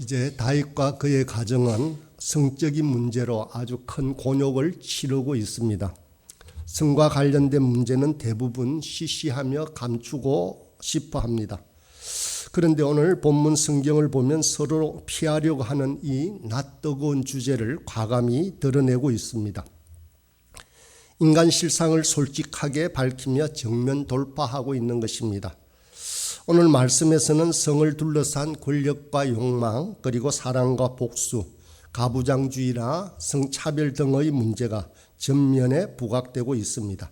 이제 다윗과 그의 가정은 성적인 문제로 아주 큰 곤욕을 치르고 있습니다. 성과 관련된 문제는 대부분 시시하며 감추고 싶어 합니다. 그런데 오늘 본문 성경을 보면 서로 피하려고 하는 이 낯뜨거운 주제를 과감히 드러내고 있습니다. 인간 실상을 솔직하게 밝히며 정면 돌파하고 있는 것입니다. 오늘 말씀에서는 성을 둘러싼 권력과 욕망, 그리고 사랑과 복수, 가부장주의나 성차별 등의 문제가 전면에 부각되고 있습니다.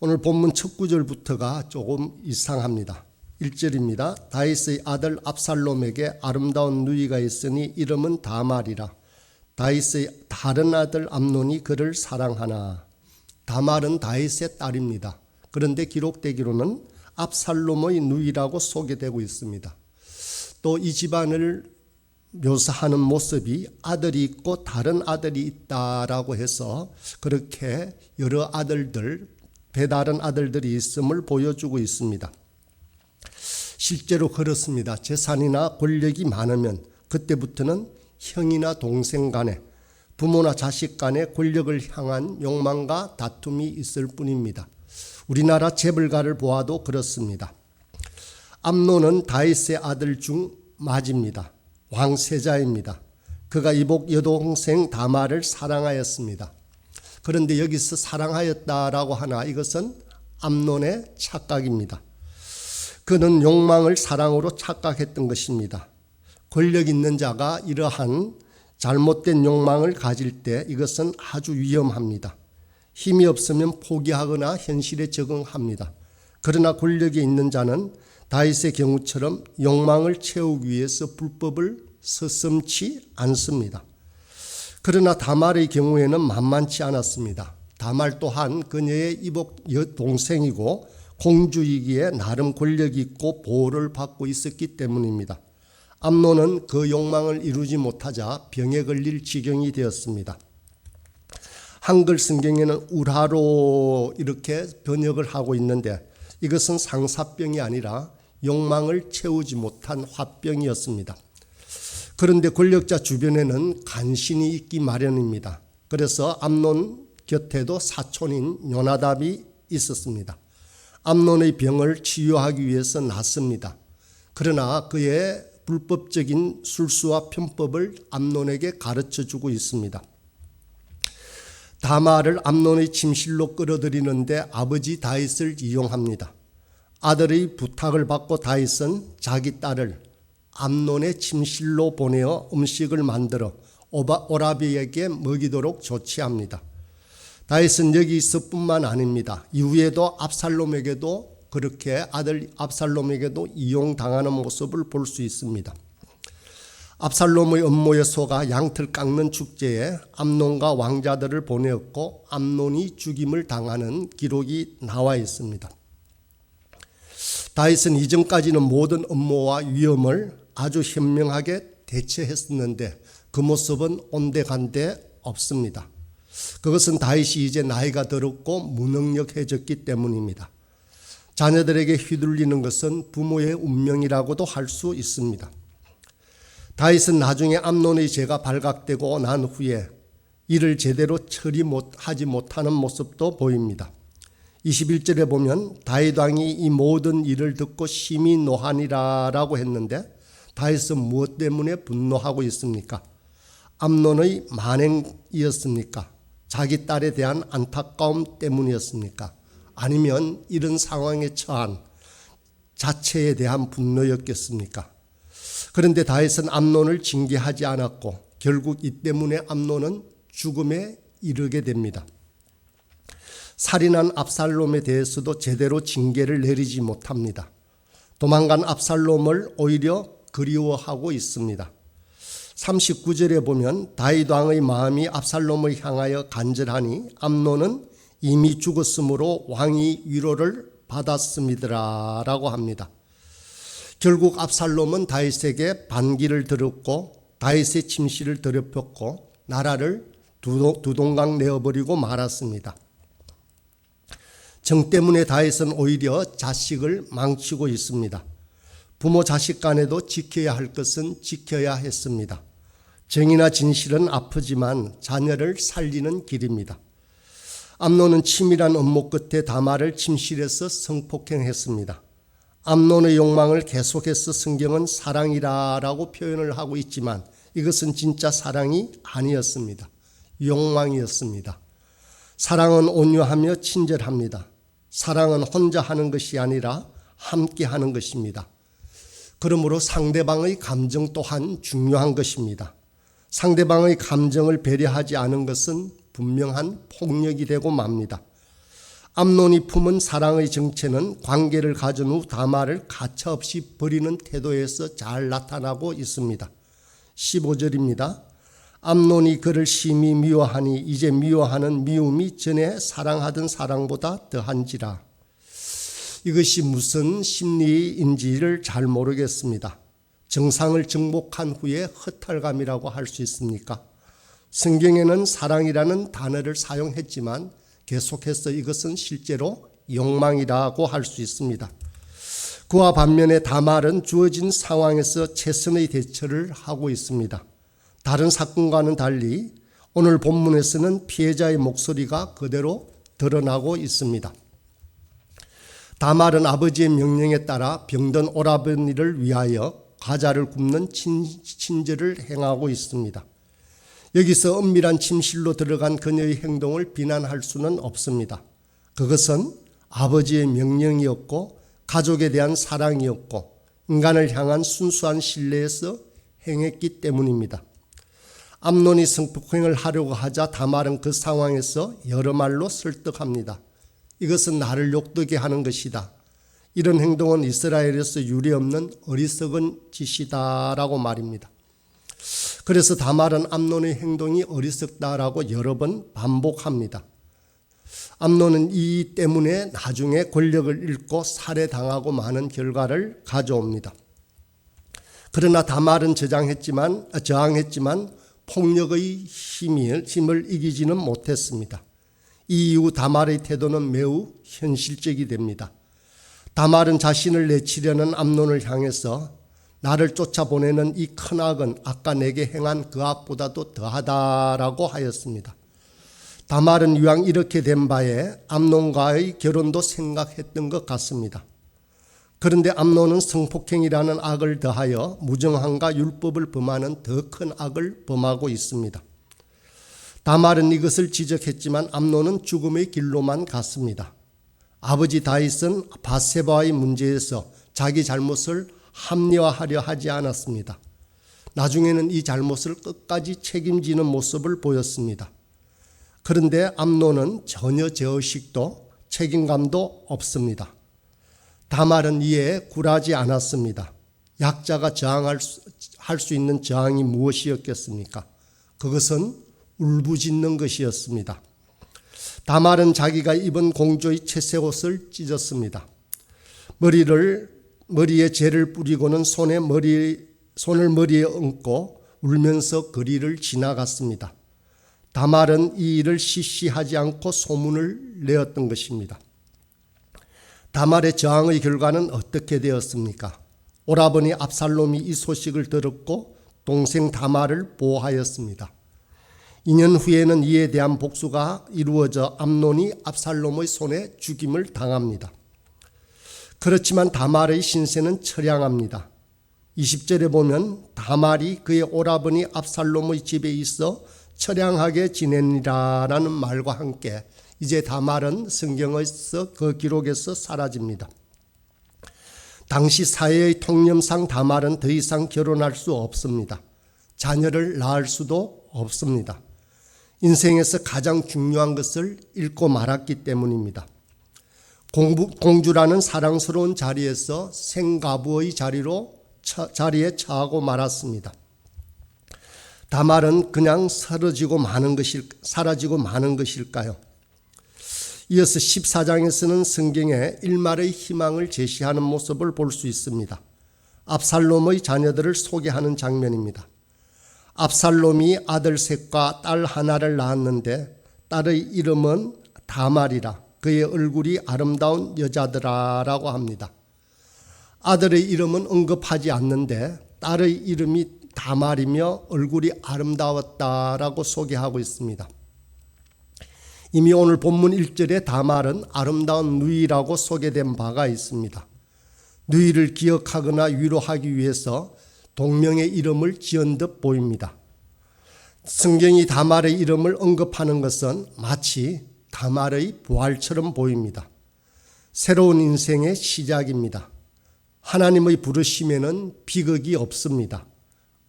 오늘 본문 첫 구절부터가 조금 이상합니다. 1절입니다. 다윗의 아들 압살롬에게 아름다운 누이가 있으니 이름은 다말이라. 다윗의 다른 아들 암논이 그를 사랑하나. 다말은 다윗의 딸입니다. 그런데 기록되기로는 압살롬의 누이라고 소개되고 있습니다. 또 이 집안을 묘사하는 모습이 아들이 있고 다른 아들이 있다라고 해서 그렇게 여러 아들들, 배다른 아들들이 있음을 보여주고 있습니다. 실제로 그렇습니다. 재산이나 권력이 많으면 그때부터는 형이나 동생 간에 부모나 자식 간의 권력을 향한 욕망과 다툼이 있을 뿐입니다. 우리나라 재벌가를 보아도 그렇습니다. 암노는 다윗의 아들 중 맞입니다. 왕세자입니다. 그가 이복 여동생 다마를 사랑하였습니다. 그런데 여기서 사랑하였다라고 하나 이것은 암논의 착각입니다. 그는 욕망을 사랑으로 착각했던 것입니다. 권력 있는 자가 이러한 잘못된 욕망을 가질 때 이것은 아주 위험합니다. 힘이 없으면 포기하거나 현실에 적응합니다. 그러나 권력이 있는 자는 다윗의 경우처럼 욕망을 채우기 위해서 불법을 서슴치 않습니다. 그러나 다말의 경우에는 만만치 않았습니다. 다말 또한 그녀의 이복 동생이고 공주이기에 나름 권력이 있고 보호를 받고 있었기 때문입니다. 암노는 그 욕망을 이루지 못하자 병에 걸릴 지경이 되었습니다. 한글 성경에는 우라로 이렇게 번역을 하고 있는데 이것은 상사병이 아니라 욕망을 채우지 못한 화병이었습니다. 그런데 권력자 주변에는 간신히 있기 마련입니다. 그래서 암론 곁에도 사촌인 요나답이 있었습니다. 암론의 병을 치유하기 위해서 났습니다. 그러나 그의 불법적인 술수와 편법을 암론에게 가르쳐 주고 있습니다. 다마를 암론의 침실로 끌어들이는데 아버지 다윗을 이용합니다. 아들의 부탁을 받고 다윗은 자기 딸을 암론의 침실로 보내어 음식을 만들어 오라비에게 먹이도록 조치합니다. 다윗은 여기서 뿐만 아닙니다. 이후에도 압살롬에게도 그렇게 아들 압살롬에게도 이용당하는 모습을 볼 수 있습니다. 압살롬의 음모에 속아 양틀 깎는 축제에 암론과 왕자들을 보내었고 암론이 죽임을 당하는 기록이 나와 있습니다. 다윗은 이전까지는 모든 음모와 위험을 아주 현명하게 대처했었는데 그 모습은 온데간데 없습니다. 그것은 다윗이 이제 나이가 들었고 무능력해졌기 때문입니다. 자녀들에게 휘둘리는 것은 부모의 운명이라고도 할 수 있습니다. 다윗은 나중에 암론의 죄가 발각되고 난 후에 이를 제대로 처리 못하지 못하는 모습도 보입니다. 21절에 보면 다윗 왕이 이 모든 일을 듣고 심히 노하니라라고 했는데 다윗은 무엇 때문에 분노하고 있습니까? 암론의 만행이었습니까? 자기 딸에 대한 안타까움 때문이었습니까? 아니면 이런 상황에 처한 자체에 대한 분노였겠습니까? 그런데 다윗은 암론을 징계하지 않았고 결국 이 때문에 암론은 죽음에 이르게 됩니다. 살인한 압살롬에 대해서도 제대로 징계를 내리지 못합니다. 도망간 압살롬을 오히려 그리워하고 있습니다. 39절에 보면 다윗 왕의 마음이 압살롬을 향하여 간절하니 암론은 이미 죽었으므로 왕이 위로를 받았습니다라고 합니다. 결국 압살롬은 다윗에게 반기를 들었고 다윗의 침실을 더럽혔고 나라를 두동강 내어버리고 말았습니다. 정 때문에 다윗은 오히려 자식을 망치고 있습니다. 부모 자식 간에도 지켜야 할 것은 지켜야 했습니다. 정의나 진실은 아프지만 자녀를 살리는 길입니다. 암론은 치밀한 업무 끝에 다마를 침실에서 성폭행했습니다. 암론의 욕망을 계속해서 성경은 사랑이라라고 표현을 하고 있지만 이것은 진짜 사랑이 아니었습니다. 욕망이었습니다. 사랑은 온유하며 친절합니다. 사랑은 혼자 하는 것이 아니라 함께 하는 것입니다. 그러므로 상대방의 감정 또한 중요한 것입니다. 상대방의 감정을 배려하지 않은 것은 분명한 폭력이 되고 맙니다. 암론이 품은 사랑의 정체는 관계를 가진 후 다마를 가차없이 버리는 태도에서 잘 나타나고 있습니다. 15절입니다. 암론이 그를 심히 미워하니 이제 미워하는 미움이 전에 사랑하던 사랑보다 더한지라. 이것이 무슨 심리인지를 잘 모르겠습니다. 정상을 정복한 후에 허탈감이라고 할 수 있습니까? 성경에는 사랑이라는 단어를 사용했지만 계속해서 이것은 실제로 욕망이라고 할 수 있습니다. 그와 반면에 다말은 주어진 상황에서 최선의 대처를 하고 있습니다. 다른 사건과는 달리 오늘 본문에서는 피해자의 목소리가 그대로 드러나고 있습니다. 다말은 아버지의 명령에 따라 병든 오라버니를 위하여 과자를 굽는 친, 친절을 행하고 있습니다. 여기서 은밀한 침실로 들어간 그녀의 행동을 비난할 수는 없습니다. 그것은 아버지의 명령이었고 가족에 대한 사랑이었고 인간을 향한 순수한 신뢰에서 행했기 때문입니다. 암론이 성폭행을 하려고 하자 다말은 그 상황에서 여러 말로 설득합니다. 이것은 나를 욕되게 하는 것이다. 이런 행동은 이스라엘에서 유례없는 어리석은 짓이다라고 말입니다. 그래서 다말은 암론의 행동이 어리석다라고 여러 번 반복합니다. 암론은 이 때문에 나중에 권력을 잃고 살해당하고 많은 결과를 가져옵니다. 그러나 다말은 저장했지만, 저항했지만 폭력의 힘을, 힘을 이기지는 못했습니다. 이 이후 다말의 태도는 매우 현실적이 됩니다. 다말은 자신을 내치려는 암론을 향해서 나를 쫓아보내는 이 큰 악은 아까 내게 행한 그 악보다도 더하다라고 하였습니다. 다말은 이왕 이렇게 된 바에 암론과의 결혼도 생각했던 것 같습니다. 그런데 암론은 성폭행이라는 악을 더하여 무정함과 율법을 범하는 더 큰 악을 범하고 있습니다. 다말은 이것을 지적했지만 암론은 죽음의 길로만 갔습니다. 아버지 다윗은 바세바의 문제에서 자기 잘못을 합리화하려 하지 않았습니다. 나중에는 이 잘못을 끝까지 책임지는 모습을 보였습니다. 그런데 암론은 전혀 제의식도 책임감도 없습니다. 다말은 이에 굴하지 않았습니다. 약자가 저항할 수, 할 수 있는 저항이 무엇이었겠습니까? 그것은 울부짖는 것이었습니다. 다말은 자기가 입은 공주의 채색 옷을 찢었습니다. 머리를 머리에 재를 뿌리고는 손에 머리 손을 머리에 얹고 울면서 거리를 지나갔습니다. 다말은 이 일을 시시하지 않고 소문을 내었던 것입니다. 다말의 저항의 결과는 어떻게 되었습니까? 오라버니 압살롬이 이 소식을 들었고 동생 다말을 보호하였습니다. 2년 후에는 이에 대한 복수가 이루어져 암론이 압살롬의 손에 죽임을 당합니다. 그렇지만 다말의 신세는 처량합니다. 20절에 보면 다말이 그의 오라버니 압살롬의 집에 있어 처량하게 지내니라라는 말과 함께 이제 다말은 성경에서 그 기록에서 사라집니다. 당시 사회의 통념상 다말은 더 이상 결혼할 수 없습니다. 자녀를 낳을 수도 없습니다. 인생에서 가장 중요한 것을 잃고 말았기 때문입니다. 공부, 공주라는 사랑스러운 자리에서 생가부의 자리로 처, 자리에 처하고 말았습니다. 다말은 그냥 사라지고 마는 것일 사라지고 마는 것일까요? 이어서 14장에서는 성경에 일말의 희망을 제시하는 모습을 볼 수 있습니다. 압살롬의 자녀들을 소개하는 장면입니다. 압살롬이 아들 셋과 딸 하나를 낳았는데 딸의 이름은 다말이라 그의 얼굴이 아름다운 여자들아라고 합니다. 아들의 이름은 언급하지 않는데 딸의 이름이 다말이며 얼굴이 아름다웠다라고 소개하고 있습니다. 이미 오늘 본문 1절에 다말은 아름다운 누이라고 소개된 바가 있습니다. 누이를 기억하거나 위로하기 위해서 동명의 이름을 지은 듯 보입니다. 성경이 다말의 이름을 언급하는 것은 마치 다말의 부활처럼 보입니다. 새로운 인생의 시작입니다. 하나님의 부르심에는 비극이 없습니다.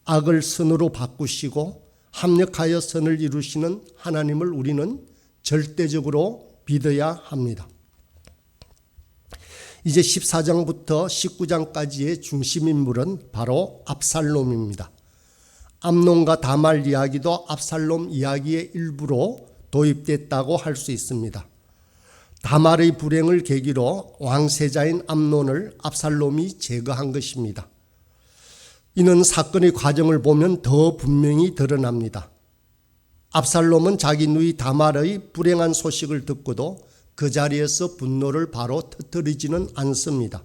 악을 선으로 바꾸시고 합력하여 선을 이루시는 하나님을 우리는 절대적으로 믿어야 합니다. 이제 14장부터 19장까지의 중심 인물은 바로 압살롬입니다. 암론과 다말 이야기도 압살롬 이야기의 일부로 도입됐다고 할 수 있습니다. 다말의 불행을 계기로 왕세자인 암론을 압살롬이 제거한 것입니다. 이는 사건의 과정을 보면 더 분명히 드러납니다. 압살롬은 자기 누이 다말의 불행한 소식을 듣고도 그 자리에서 분노를 바로 터뜨리지는 않습니다.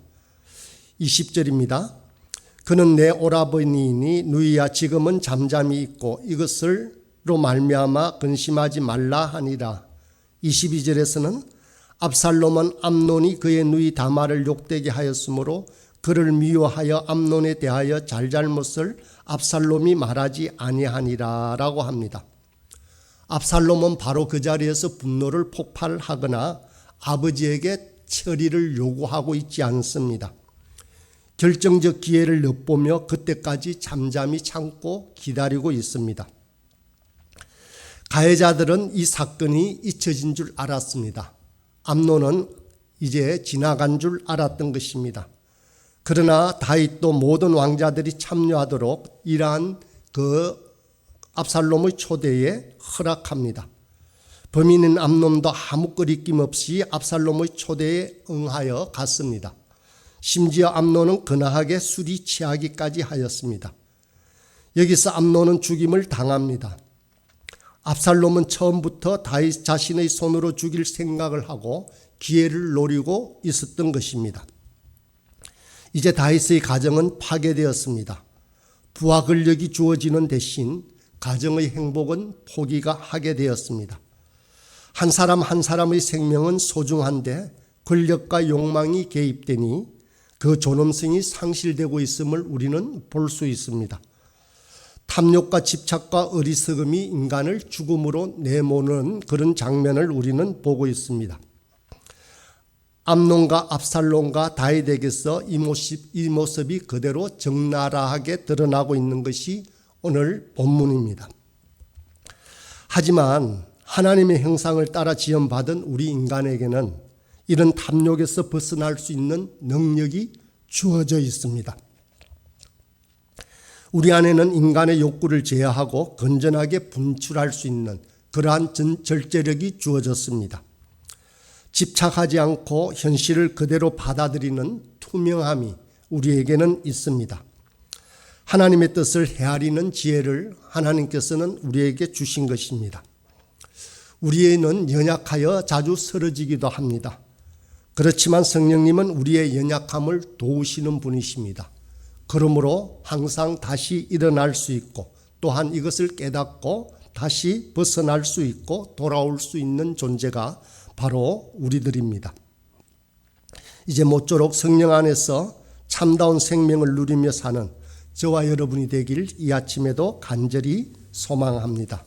20절입니다. 그는 내 오라버니니 누이야 지금은 잠잠히 있고 이것을 로 말미암아 근심하지 말라 하니라. 22절에서는 압살롬은 암논이 그의 누이 다말을 욕되게 하였으므로 그를 미워하여 암논에 대하여 잘잘못을 압살롬이 말하지 아니하니라라고 합니다. 압살롬은 바로 그 자리에서 분노를 폭발하거나 아버지에게 처리를 요구하고 있지 않습니다. 결정적 기회를 엿보며 그때까지 잠잠히 참고 기다리고 있습니다. 가해자들은 이 사건이 잊혀진 줄 알았습니다. 암론은 이제 지나간 줄 알았던 것입니다. 그러나 다윗도 모든 왕자들이 참여하도록 이러한 그 압살롬의 초대에 허락합니다. 범인인 암놈도 아무 거리낌 없이 압살롬의 초대에 응하여 갔습니다. 심지어 암노는 근하하게 술이 취하기까지 하였습니다. 여기서 암노는 죽임을 당합니다. 압살롬은 처음부터 다윗 자신의 손으로 죽일 생각을 하고 기회를 노리고 있었던 것입니다. 이제 다윗의 가정은 파괴되었습니다. 부하 권력이 주어지는 대신 가정의 행복은 포기가 하게 되었습니다. 한 사람 한 사람의 생명은 소중한데 권력과 욕망이 개입되니 그 존엄성이 상실되고 있음을 우리는 볼 수 있습니다. 탐욕과 집착과 어리석음이 인간을 죽음으로 내모는 그런 장면을 우리는 보고 있습니다. 암론과 압살론과 다윗에게서 이 모습, 이 모습이 그대로 적나라하게 드러나고 있는 것이 오늘 본문입니다. 하지만 하나님의 형상을 따라 지음받은 우리 인간에게는 이런 탐욕에서 벗어날 수 있는 능력이 주어져 있습니다. 우리 안에는 인간의 욕구를 제어하고 건전하게 분출할 수 있는 그러한 절제력이 주어졌습니다. 집착하지 않고 현실을 그대로 받아들이는 투명함이 우리에게는 있습니다. 하나님의 뜻을 헤아리는 지혜를 하나님께서는 우리에게 주신 것입니다. 우리에는 연약하여 자주 쓰러지기도 합니다. 그렇지만 성령님은 우리의 연약함을 도우시는 분이십니다. 그러므로 항상 다시 일어날 수 있고 또한 이것을 깨닫고 다시 벗어날 수 있고 돌아올 수 있는 존재가 바로 우리들입니다. 이제 모쪼록 성령 안에서 참다운 생명을 누리며 사는 저와 여러분이 되길 이 아침에도 간절히 소망합니다.